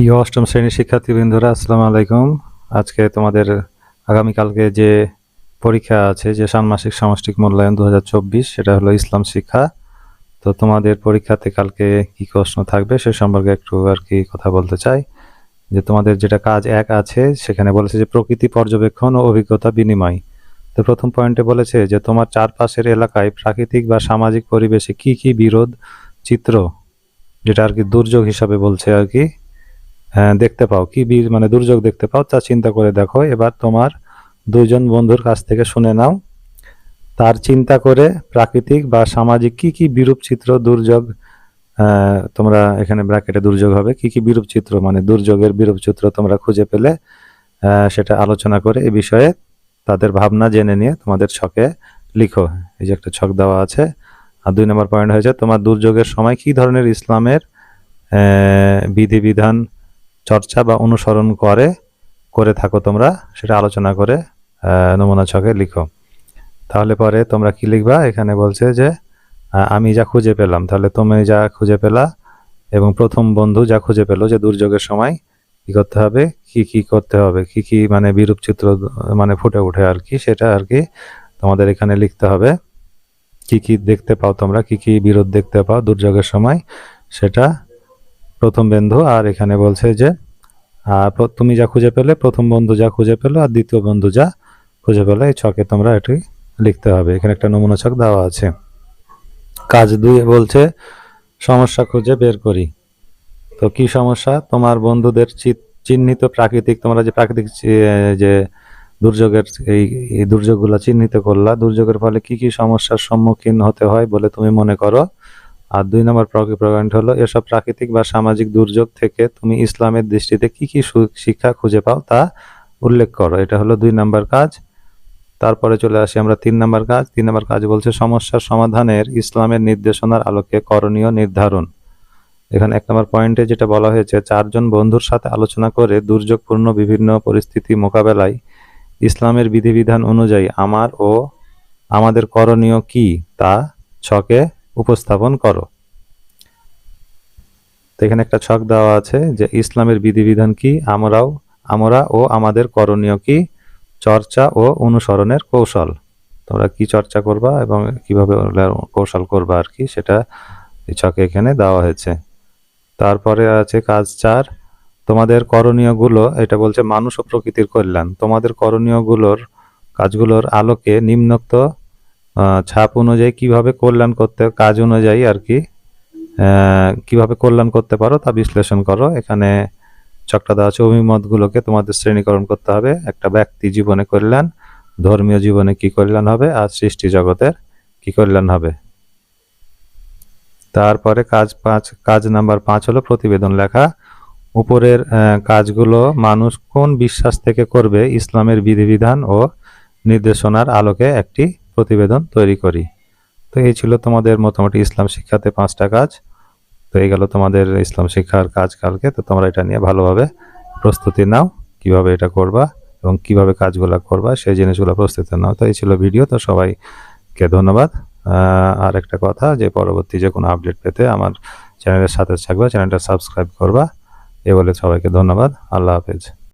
প্রিয় অষ্টম শ্রেণির শিক্ষার্থীবৃন্দরা, আসসালামু আলাইকুম। আজকে তোমাদের আগামীকালকে যে পরীক্ষা আছে, যে ষান্মাসিক সামষ্টিক মূল্যায়ন দু হাজার চব্বিশ, সেটা হলো ইসলাম শিক্ষা। তো তোমাদের পরীক্ষাতে কালকে কি প্রশ্ন থাকবে, সে সম্পর্কে একটু আর কি কথা বলতে চাই। যে তোমাদের যেটা কাজ এক আছে, সেখানে বলেছে যে প্রকৃতি পর্যবেক্ষণ ও অভিজ্ঞতা বিনিময়। তো প্রথম পয়েন্টে বলেছে যে তোমার চারপাশের এলাকায় প্রাকৃতিক বা সামাজিক পরিবেশে কি কি বিরোধ চিত্র, যেটা আর কি দুর্যোগ হিসাবে বলছে আর কি। দেখতে পাও। কি বীর মানে দুর্যোগ দেখতে পাও? তা চিন্তা করে দেখো। এবার তোমার দুইজন বন্ধুর কাছ থেকে শুনে নাও। তার চিন্তা করে প্রাকৃতিক বা সামাজিক কি কি বিরূপ চিত্র দুর্যোগ তোমরা এখানে ব্র্যাকেটে দুর্যোগ হবে। কি কি বিরূপ চিত্র মানে দুর্যোগের বিরূপ চিত্র তোমরা খুঁজে পেলে সেটা আলোচনা করে এ বিষয়ে তাদের ভাবনা জেনে নিয়ে তোমাদের ছকে লিখো। এই যে একটা ছক দেওয়া আছে। আর দুই নম্বর পয়েন্ট হয়েছে, তোমার দুর্যোগের সময় কি ধরনের ইসলামের বিধিবিধান চর্চা বা অনুসরণ করে করে থাকো তোমরা। সেটা আলোচনা করে নমুনা ছকে লিখো। তাহলে পরে তোমরা কি লিখবা? এখানে বলছে যে আমি যা খুঁজে পেলাম, তাহলে তুমি যা খুঁজে পেলা এবং প্রথম বন্ধু যা খুঁজে পেল যে দুর্যোগের সময় কি করতে হবে, কি কি করতে হবে, কি কি মানে বিরূপ চিত্র মানে ফুটে ওঠে আর কি, সেটা আর কি তোমাদের এখানে লিখতে হবে। কি কি দেখতে পাও তোমরা, কি কি বিরোধ দেখতে পাও দুর্যোগের সময়, সেটা প্রথম বন্ধু আর এখানে বলছে যে আহ, প্র- তুমি যা খুঁজে পেলে প্রথম বন্ধু যা খুঁজে পেল আর দ্বিতীয় বন্ধু যা খুঁজে পেল এই ছকে তোমরা এটি লিখতে হবে। এখানে একটা নমুনা ছক দেওয়া আছে। কাজ দুই বলছে সমস্যা খুঁজে বের করি। তো কি সমস্যা? তোমার বন্ধুদের চিহ্নিত প্রাকৃতিক তোমরা যে প্রাকৃতিক যে দুর্যোগের এই দুর্যোগগুলো চিহ্নিত করলা দুর্যোগের ফলে কি কি সমস্যার সম্মুখীন হতে হয় বলে তুমি মনে করো? আর দুই নম্বর পয়েন্ট হলো, এসব প্রাকৃতিক বা সামাজিক দুর্যোগ থেকে তুমি ইসলামের দৃষ্টিতে কি কি শিক্ষা খুঁজে পাও তা উল্লেখ করো। এটা হলো দুই নম্বর কাজ। তারপরে চলে আসি আমরা তিন নম্বর কাজ। তিন নম্বর কাজ বলছে সমস্যার সমাধানের ইসলামের নির্দেশনার আলোকে করণীয় নির্ধারণ। এখানে এক নম্বর পয়েন্টে যেটা বলা হয়েছে, চারজন বন্ধুর সাথে আলোচনা করে দুর্যোগপূর্ণ বিভিন্ন পরিস্থিতি মোকাবেলায় ইসলামের বিধিবিধান অনুযায়ী আমার ও আমাদের করণীয় কি তা ছকে উপস্থাপন করো। তো এখানে একটা ছক দেওয়া আছে যে ইসলামের বিধিবিধান কি? আমরাও, আমরা ও আমাদের করণীয় কি? চর্চা ও অনুসরণের কৌশল। তোমরা কি চর্চা করবা এবং কীভাবে কৌশল করবা আর কি, সেটা এই ছকে এখানে দেওয়া হয়েছে। তারপরে আছে কাজ চার, তোমাদের করণীয়গুলো, এটা বলছে মানুষ ও প্রকৃতির কল্যাণ। তোমাদের করণীয়গুলোর, কাজগুলোর আলোকে নিম্নোক্ত ছাপ অনুযায়ী কীভাবে কল্যাণ করতে, কাজ অনুযায়ী আর কি কীভাবে কল্যাণ করতে পারো তা বিশ্লেষণ করো। এখানে চকটা দেওয়া আছে অভিমতগুলোকে তোমাদের শ্রেণীকরণ করতে হবে। একটা ব্যক্তি জীবনে কল্যাণ, ধর্মীয় জীবনে কি কল্যাণ হবে, আর সৃষ্টি জগতের কি কল্যাণ হবে। তারপরে কাজ পাঁচ, কাজ নাম্বার পাঁচ হলো প্রতিবেদন লেখা। উপরের কাজগুলো মানুষ কোন বিশ্বাস থেকে করবে, ইসলামের বিধিবিধান ও নির্দেশনার আলোকে একটি প্রতিবেদন তৈরি করি। তো এই ছিল তোমাদের মোটামুটি ইসলাম শিক্ষাতে পাঁচটা কাজ। তো এই গেল তোমাদের ইসলাম শিক্ষার কাজ কালকে। তো তোমরা এটা নিয়ে ভালোভাবে প্রস্তুতি নাও, কীভাবে এটা করবা এবং কীভাবে কাজগুলো করবা, সেই জিনিসগুলো প্রস্তুতি নাও। তো এই ছিল ভিডিও। তো সবাইকে ধন্যবাদ। আর একটা কথা, যে পরবর্তী যে কোনো আপডেট পেতে আমার চ্যানেলের সাথে থাকবা, চ্যানেলটা সাবস্ক্রাইব করবা। এ বলে সবাইকে ধন্যবাদ। আল্লাহ হাফেজ।